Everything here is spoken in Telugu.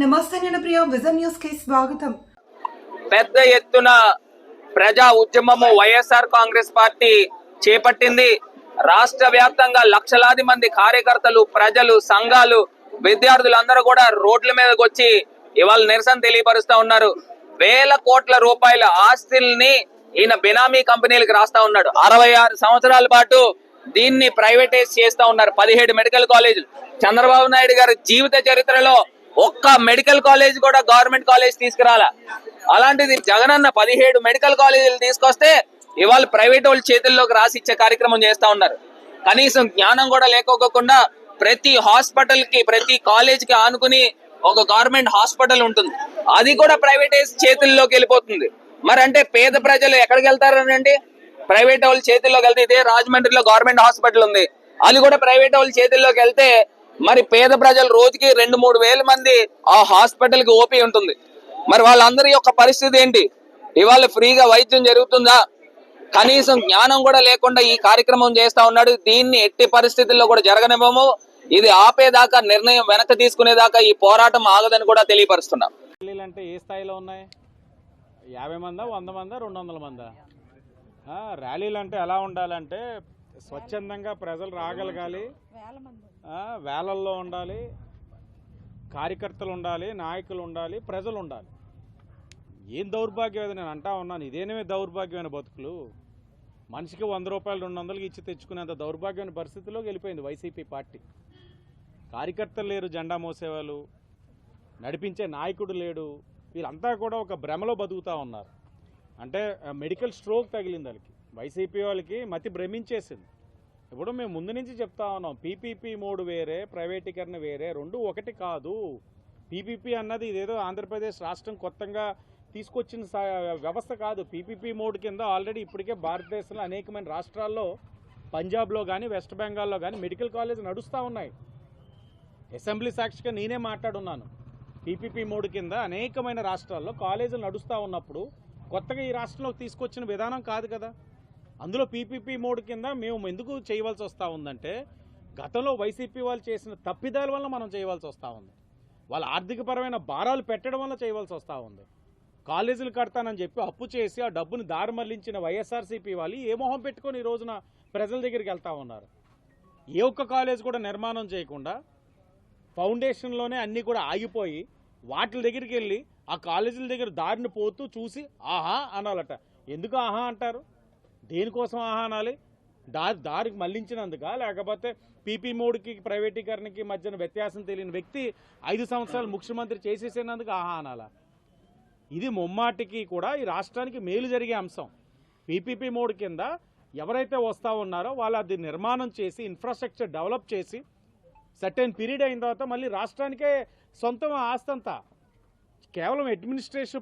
నమస్తే నేను ప్రియ విజన్ న్యూస్కి స్వాగతం. పెద్ద ఎత్తున ప్రజా ఉద్యమము వైఎస్ఆర్ కాంగ్రెస్ పార్టీ చేపట్టింది. రాష్ట్ర వ్యాప్తంగా లక్షలాది మంది కార్యకర్తలు ప్రజలు సంఘాలు విద్యార్థులందరూ కూడా రోడ్ల మీదకి వచ్చి ఇవాళ నిరసన తెలియపరుస్తా ఉన్నారు. వేల కోట్ల రూపాయల ఆస్తుల్ని ఈయన బినామీ కంపెనీలకు రాస్తా ఉన్నాడు. అరవై ఆరు సంవత్సరాల పాటు దీన్ని ప్రైవేటైజ్ చేస్తా ఉన్నారు. పదిహేడు మెడికల్ కాలేజీలు. చంద్రబాబు నాయుడు గారి జీవిత చరిత్రలో ఒక్క మెడికల్ కాలేజ్ కూడా గవర్నమెంట్ కాలేజ్ తీసుకురాలా. అలాంటిది జగనన్న పదిహేడు మెడికల్ కాలేజీలు తీసుకొస్తే ఇవాళ ప్రైవేట్ వాళ్ళ చేతుల్లోకి రాసి ఇచ్చే కార్యక్రమం చేస్తా ఉన్నారు. కనీసం జ్ఞానం కూడా లేకోకుండా ప్రతి హాస్పిటల్కి ప్రతి కాలేజ్కి ఆనుకుని ఒక గవర్నమెంట్ హాస్పిటల్ ఉంటుంది. అది కూడా ప్రైవేటైజ్ చేతుల్లోకి వెళ్ళిపోతుంది. మరి అంటే పేద ప్రజలు ఎక్కడికి వెళ్తారనండి? ప్రైవేట్ వాళ్ళ చేతుల్లోకి వెళ్తే ఇదే రాజమండ్రిలో గవర్నమెంట్ హాస్పిటల్ ఉంది. అది కూడా ప్రైవేట్ వాళ్ళ చేతుల్లోకి వెళ్తే మరి పేద ప్రజలు రోజుకి రెండు మూడు వేల మంది ఆ హాస్పిటల్కి ఓపీ ఉంటుంది. మరి వాళ్ళందరి యొక్క పరిస్థితి ఏంటి? ఇవాళ ఫ్రీగా వైద్యం జరుగుతుందా? కనీసం జ్ఞానం కూడా లేకుండా ఈ కార్యక్రమం చేస్తా ఉన్నాడు. దీన్ని ఎట్టి పరిస్థితుల్లో కూడా జరగనివ్వము. ఇది ఆపేదాకా నిర్ణయం వెనక తీసుకునేదాకా ఈ పోరాటం ఆగదని కూడా తెలియపరుస్తున్నాం. అంటే ఏ స్థాయిలో ఉన్నాయి? యాభై మందా వంద మందా రెండు వందల మందా? ర్యాలీలు అంటే ఎలా ఉండాలంటే స్వచ్ఛందంగా ప్రజలు రాగలగాలి. వేలల్లో ఉండాలి. కార్యకర్తలు ఉండాలి నాయకులు ఉండాలి ప్రజలు ఉండాలి. ఏం దౌర్భాగ్యం అది? నేను అంటా ఉన్నాను. ఇదేనేమే దౌర్భాగ్యమైన బతుకులు? మనిషికి వంద రూపాయలు రెండు వందలకి ఇచ్చి తెచ్చుకునేంత దౌర్భాగ్యమైన పరిస్థితిలోకి వెళ్ళిపోయింది వైసీపీ పార్టీ. కార్యకర్తలు లేరు జెండా మోసేవాళ్ళు. నడిపించే నాయకుడు లేడు. వీళ్ళంతా కూడా ఒక భ్రమలో బతుకుతూ ఉన్నారు. అంటే మెడికల్ స్ట్రోక్ తగిలింది వాళ్ళకి. వైసీపీ వాళ్ళకి మతి భ్రమించేసింది. ఇప్పుడు మేము ముందు నుంచి చెప్తా ఉన్నాం పీపీపీ మోడ్ వేరే ప్రైవేటీకరణ వేరే రెండు ఒకటి కాదు. పీపీపీ అన్నది ఇదేదో ఆంధ్రప్రదేశ్ రాష్ట్రం కొత్తగా తీసుకొచ్చిన సా- వ్యవస్థ కాదు. పీపీపీ మోడ్ కింద ఆల్రెడీ ఇప్పటికే భారతదేశంలో అనేకమైన రాష్ట్రాల్లో పంజాబ్లో కానీ వెస్ట్ బెంగాల్లో కానీ మెడికల్ కాలేజ్ నడుస్తూ ఉన్నాయి. అసెంబ్లీ సాక్షిగా నేనే మాట్లాడున్నాను. పీపీపీ మోడ్ కింద అనేకమైన రాష్ట్రాల్లో కాలేజీలు నడుస్తూ ఉన్నప్పుడు కొత్తగా ఈ రాష్ట్రంలోకి తీసుకొచ్చిన విధానం కాదు కదా. అందులో పీపీపీ మోడ్ కింద మేము ఎందుకు చేయవలసి వస్తూ ఉందంటే గతంలో వైసీపీ వాళ్ళు చేసిన తప్పిదాల వల్ల మనం చేయవలసి వస్తూ ఉంది. వాళ్ళ ఆర్థికపరమైన భారాలు పెట్టడం వల్ల చేయవలసి వస్తూ ఉంది. కాలేజీలు కడతానని చెప్పి అప్పు చేసి ఆ డబ్బుని దారి మళ్ళించిన వైఎస్ఆర్సీపీ వాళ్ళు ఏ మొహం పెట్టుకొని ఈ రోజున ప్రజల దగ్గరికి వెళ్తా ఉన్నారు? ఏ ఒక్క కాలేజ్ కూడా నిర్మాణం చేయకుండా ఫౌండేషన్లోనే అన్నీ కూడా ఆగిపోయి వాటి దగ్గరికి వెళ్ళి ఆ కాలేజీల దగ్గర దారిని పోతూ చూసి ఆహా అనాలట. ఎందుకు ఆహా అంటారు? దేనికోసం ఆహానాలి దారి దారికి మళ్ళించినందుక? లేకపోతే పీపీ మోడ్కి ప్రైవేటీకరణకి మధ్యన వ్యత్యాసం తెలియని వ్యక్తి ఐదు సంవత్సరాలు ముఖ్యమంత్రి చేసేసినందుకు ఆహానాల ఇది ముమ్మాటికి కూడా ఈ రాష్ట్రానికి మేలు జరిగే అంశం. పీపీపీ మోడ్ కింద ఎవరైతే వస్తూ ఉన్నారో వాళ్ళు అది నిర్మాణం చేసి ఇన్ఫ్రాస్ట్రక్చర్ డెవలప్ చేసి సర్టెన్ పీరియడ్ అయిన తర్వాత మళ్ళీ రాష్ట్రానికే సొంతం ఆస్తంతా. కేవలం అడ్మినిస్ట్రేషన్